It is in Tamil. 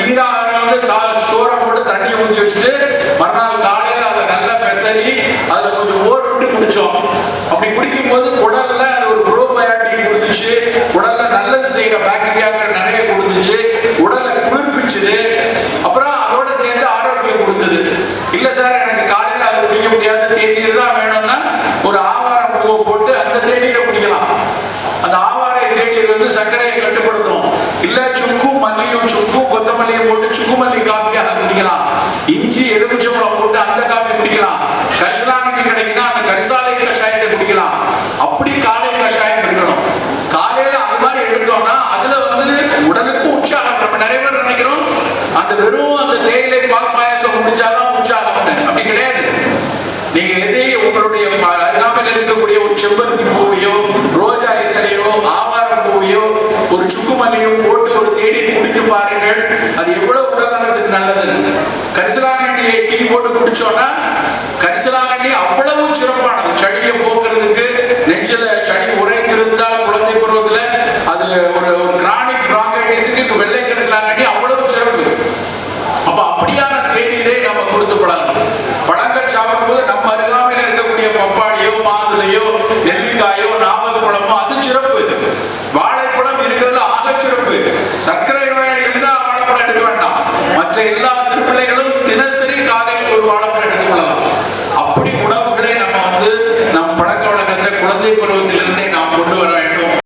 நீராக சோறை போட்டு தண்ணி ஊற்றி வச்சுட்டு மறுநாள் காலையில் அதை நல்லா பெசரி அதில் கொஞ்சம் ஓர் விட்டு குடித்தோம் அப்படி குடிக்கும் போது குடல்ல அது ஒரு ப்ரோபயாட்டிக் கொடுத்துச்சு. உடல்ல நல்லது செய்யற பாக்டீரியாக்கள் நிறைய கொடுத்துச்சு. உடலை குளிர்ப்பிச்சுது. அப்புறம் அதோட சேர்ந்து ஆரோக்கியம் கொடுத்தது. இல்லை சார் எனக்கு காலையில் அதை குடிக்க முடியாத. தேநீர் தான் வேணும்னா ஒரு ஆவாரம் பூவை போட்டு அந்த தேநீரை குடிக்கலாம். அந்த ஆவார தேநீர் வந்து சர்க்கரையை கட்டுப்படுத்தும். இல்லை சுக்கும் மல்லியும் வெறும் அந்த தேயிலை பால் பாயசம் குடிச்சாதான் உற்சாகம் அப்படி கிடையாது. நீங்க எதே உங்களுடைய அருகாமையில் இருக்கக்கூடிய ஒரு செம்பருத்தி பூவியோ ரோஜா இதழையோ ஆவாரம் பூவியோ ஒரு சுக்குமல்லியோ போட்டு ஒரு தேடி குடித்து பாருங்கள். அது எவ்வளவு உடல்நலத்துக்கு நல்லது கரிசலாங்கண்ணியை டீ போட்டு குடிச்சோம்னா கரிசலாங்கண்ணி அவ்வளவு சிறப்பானது. சளியை போக்குறதுக்கு